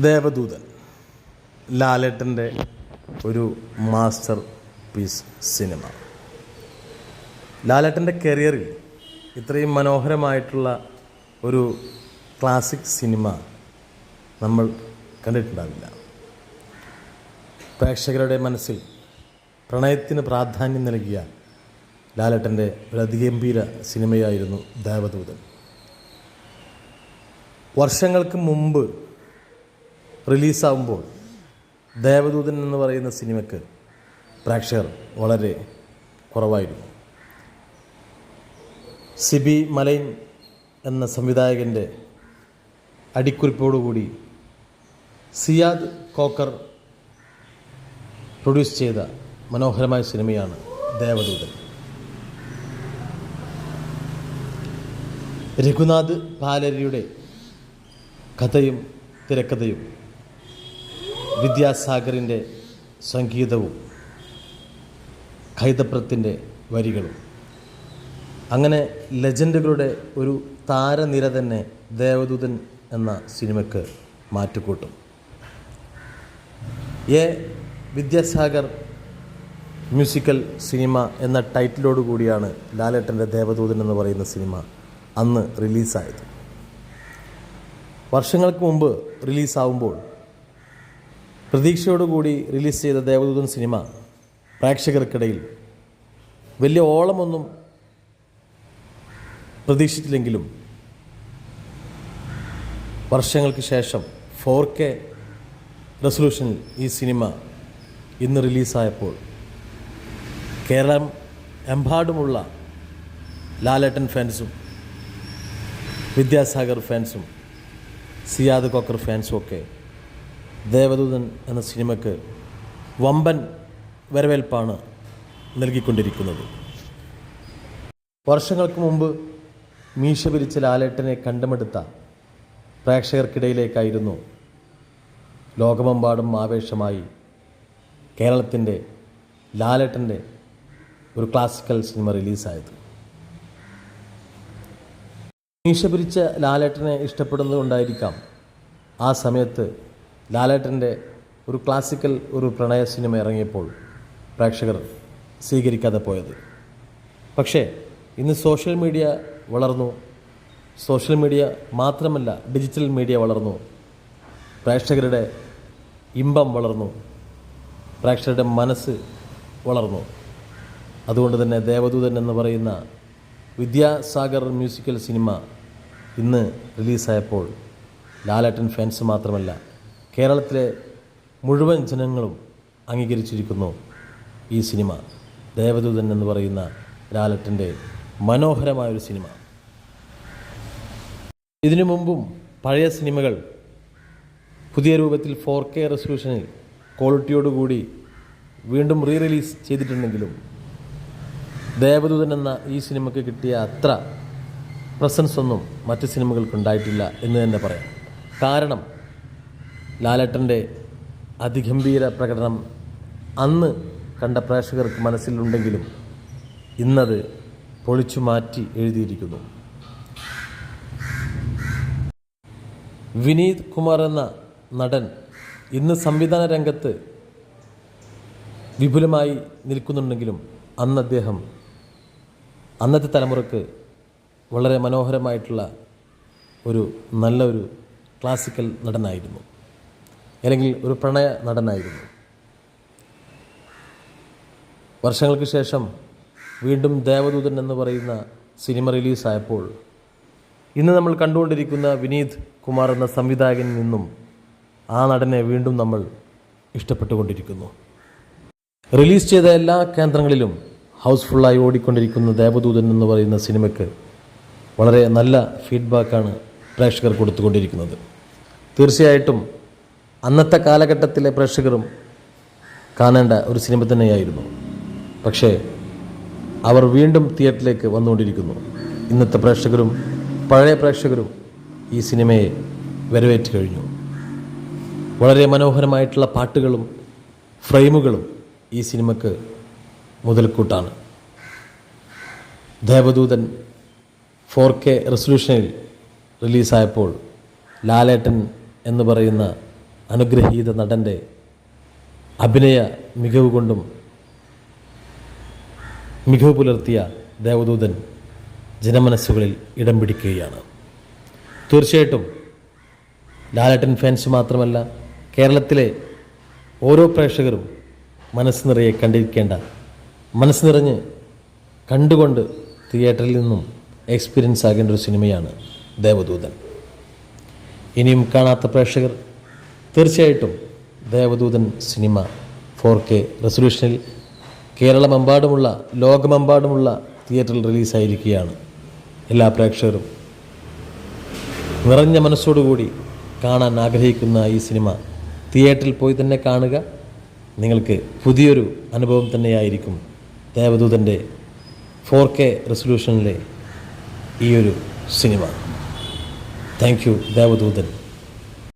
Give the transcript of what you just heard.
ദേവദൂതൻ ലാലേട്ടന്റെ ഒരു master piece cinema. ലാലേട്ടന്റെ കരിയറിൽ ഇത്രയും മനോഹരമായിട്ടുള്ള ഒരു ക്ലാസിക് സിനിമ നമ്മൾ കണ്ടിട്ടുണ്ടാവില്ല. പ്രേക്ഷകരുടെ മനസ്സിൽ പ്രണയത്തിന് പ്രാധാന്യം നൽകിയ ലാലേട്ടന്റെ ഒരു അതിഗംഭീര സിനിമയായിരുന്നു ദേവദൂതൻ. വർഷങ്ങൾക്ക് മുമ്പ് റിലീസാവുമ്പോൾ ദേവദൂതൻ എന്ന് പറയുന്ന സിനിമയ്ക്ക് പ്രേക്ഷകർ വളരെ കുറവായിരുന്നു. സിബി മലൈൻ എന്ന സംവിധായകന്റെ അടിക്കുറിപ്പോടുകൂടി സിയാദ് കോക്കർ പ്രൊഡ്യൂസ് ചെയ്ത മനോഹരമായ സിനിമയാണ് ദേവദൂതൻ. രഘുനാഥ് പാലരിയുടെ കഥയും തിരക്കഥയും വിദ്യാസാഗറിന്റെ സംഗീതവും ഖൈതപ്രത്തിന്റെ വരികളും. അങ്ങനെ ലെജൻഡുകളുടെ ഒരു താരനിര തന്നെ ദേവദൂതൻ എന്ന സിനിമയ്ക്ക് മാറ്റുകൂട്ടും. എ വിദ്യാസാഗർ മ്യൂസിക്കൽ സിനിമ എന്ന ടൈറ്റിലോട് കൂടിയാണ് ലാലേട്ടന്റെ ദേവദൂതൻ എന്ന് പറയുന്ന സിനിമ അന്ന് റിലീസായത്. വർഷങ്ങൾക്ക് മുമ്പ് റിലീസാവുമ്പോൾ പ്രതീക്ഷയോടുകൂടി റിലീസ് ചെയ്ത ദേവദൂതൻ സിനിമ പ്രേക്ഷകർക്കിടയിൽ വലിയ ഓളമൊന്നും പ്രതീക്ഷിച്ചില്ലെങ്കിലും വർഷങ്ങൾക്ക് ശേഷം ഫോർ കെ റെസൊല്യൂഷനിൽ ഈ സിനിമ ഇന്ന് റിലീസായപ്പോൾ കേരളം എമ്പാടുമുള്ള ലാലേട്ടൻ ഫാൻസും വിദ്യാസാഗർ ഫാൻസും സിയാദ് കൊക്കർ ഫാൻസും ഒക്കെ ദേവദൂതൻ എന്ന സിനിമയ്ക്ക് വമ്പൻ വരവേൽപ്പാണ് നൽകിക്കൊണ്ടിരിക്കുന്നത്. വർഷങ്ങൾക്ക് മുമ്പ് മീശ പിരിച്ച ലാലേട്ടനെ കണ്ടുമെടുത്ത പ്രേക്ഷകർക്കിടയിലേക്കായിരുന്നു ലോകമെമ്പാടും ആവേശമായി കേരളത്തിന്റെ ലാലേട്ടന്റെ ഒരു ക്ലാസിക്കൽ സിനിമ റിലീസായത്. മീശ പിരിച്ച ലാലേട്ടനെ ഇഷ്ടപ്പെടുന്നതുകൊണ്ടായിരിക്കാം ആ സമയത്ത് ലാലേട്ടന്റെ ഒരു ക്ലാസിക്കൽ ഒരു പ്രണയ സിനിമ ഇറങ്ങിയപ്പോൾ പ്രേക്ഷകർ സ്വീകരിക്കാതെ പോയത്. പക്ഷേ ഇന്ന് സോഷ്യൽ മീഡിയ വളർന്നു. സോഷ്യൽ മീഡിയ മാത്രമല്ല ഡിജിറ്റൽ മീഡിയ വളർന്നു. പ്രേക്ഷകരുടെ ഇമ്പം വളർന്നു. പ്രേക്ഷകരുടെ മനസ്സ് വളർന്നു. അതുകൊണ്ട് തന്നെ ദേവദൂതൻ എന്ന് പറയുന്ന വിദ്യാസാഗർ മ്യൂസിക്കൽ സിനിമ ഇന്ന് റിലീസായപ്പോൾ ലാലേട്ടൻ ഫാൻസ് മാത്രമല്ല കേരളത്തിലെ മുഴുവൻ ജനങ്ങളും അംഗീകരിച്ചിരിക്കുന്നു ഈ സിനിമ. ദേവദൂതൻ എന്ന് പറയുന്ന ലാലേട്ടന്റെ മനോഹരമായൊരു സിനിമ. ഇതിനു മുമ്പും പഴയ സിനിമകൾ പുതിയ രൂപത്തിൽ ഫോർ കെ റെസൊല്യൂഷനിൽ ക്വാളിറ്റിയോടുകൂടി വീണ്ടും റീ റിലീസ് ചെയ്തിട്ടുണ്ടെങ്കിലും ദേവദൂതൻ എന്ന ഈ സിനിമയ്ക്ക് കിട്ടിയ അത്ര പ്രസൻസ് ഒന്നും മറ്റ് സിനിമകൾക്ക് ഉണ്ടായിട്ടില്ല എന്ന് തന്നെ പറയാം. കാരണം ലാലേട്ടന്റെ അതിഗംഭീര പ്രകടനം അന്ന് കണ്ട പ്രേക്ഷകർക്ക് മനസ്സിലുണ്ടെങ്കിലും ഇന്നത് പൊളിച്ചു മാറ്റി എഴുതിയിരിക്കുന്നു. വിനീത് കുമാർ എന്ന നടൻ ഇന്ന് സംവിധാന രംഗത്ത് വിപുലമായി നിൽക്കുന്നുണ്ടെങ്കിലും അന്ന് അദ്ദേഹം അന്നത്തെ തലമുറയ്ക്ക് വളരെ മനോഹരമായിട്ടുള്ള ഒരു നല്ലൊരു ക്ലാസിക്കൽ നടനായിരുന്നു. അല്ലെങ്കിൽ ഒരു പ്രണയ നടനായിരുന്നു. വർഷങ്ങൾക്ക് ശേഷം വീണ്ടും ദേവദൂതൻ എന്ന് പറയുന്ന സിനിമ റിലീസായപ്പോൾ ഇന്ന് നമ്മൾ കണ്ടുകൊണ്ടിരിക്കുന്ന വിനീത് കുമാർ എന്ന സംവിധായകനിൽ നിന്നും ആ നടനെ വീണ്ടും നമ്മൾ ഇഷ്ടപ്പെട്ടുകൊണ്ടിരിക്കുന്നു. റിലീസ് ചെയ്ത എല്ലാ കേന്ദ്രങ്ങളിലും ഹൗസ്ഫുള്ളായി ഓടിക്കൊണ്ടിരിക്കുന്ന ദേവദൂതൻ എന്ന് പറയുന്ന സിനിമയ്ക്ക് വളരെ നല്ല ഫീഡ്ബാക്കാണ് പ്രേക്ഷകർ കൊടുത്തുകൊണ്ടിരിക്കുന്നത്. തീർച്ചയായിട്ടും അന്നത്തെ കാലഘട്ടത്തിലെ പ്രേക്ഷകരും കാണേണ്ട ഒരു സിനിമ തന്നെയായിരുന്നു. പക്ഷേ അവർ വീണ്ടും തിയേറ്ററിലേക്ക് വന്നുകൊണ്ടിരിക്കുന്നു. ഇന്നത്തെ പ്രേക്ഷകരും പഴയ പ്രേക്ഷകരും ഈ സിനിമയെ വരവേറ്റ് കഴിഞ്ഞു. വളരെ മനോഹരമായിട്ടുള്ള പാട്ടുകളും ഫ്രെയിമുകളും ഈ സിനിമക്ക് മുതൽക്കൂട്ടാണ്. ദേവദൂതൻ ഫോർ കെ റെസൊല്യൂഷനിൽ റിലീസായപ്പോൾ ലാലേട്ടൻ എന്ന് പറയുന്ന അനുഗ്രഹീത നടന്റെ അഭിനയ മികവ് കൊണ്ടും മികവ് പുലർത്തിയ ദേവദൂതൻ ജനമനസ്സുകളിൽ ഇടം പിടിക്കുകയാണ്. തീർച്ചയായിട്ടും ലാലട്ടൻ ഫാൻസ് മാത്രമല്ല കേരളത്തിലെ ഓരോ പ്രേക്ഷകരും മനസ്സ് നിറയെ കണ്ടിരിക്കേണ്ട മനസ്സ് നിറഞ്ഞ് കണ്ടുകൊണ്ട് തിയേറ്ററിൽ നിന്നും എക്സ്പീരിയൻസ് ആകേണ്ട ഒരു സിനിമയാണ് ദേവദൂതൻ. ഇനിയും കാണാത്ത പ്രേക്ഷകർ തീർച്ചയായിട്ടും ദേവദൂതൻ സിനിമ ഫോർ കെ റെസൊല്യൂഷനിൽ കേരളമെമ്പാടുമുള്ള ലോകമെമ്പാടുമുള്ള തിയേറ്ററിൽ റിലീസായിരിക്കുകയാണ്. എല്ലാ പ്രേക്ഷകരും നിറഞ്ഞ മനസ്സോടുകൂടി കാണാൻ ആഗ്രഹിക്കുന്ന ഈ സിനിമ തിയേറ്ററിൽ പോയി തന്നെ കാണുക. നിങ്ങൾക്ക് പുതിയൊരു അനുഭവം തന്നെയായിരിക്കും ദേവദൂതന്റെ ഫോർ കെ റെസൊല്യൂഷനിലെ ഈ ഒരു സിനിമ. Thank you Devadoothan.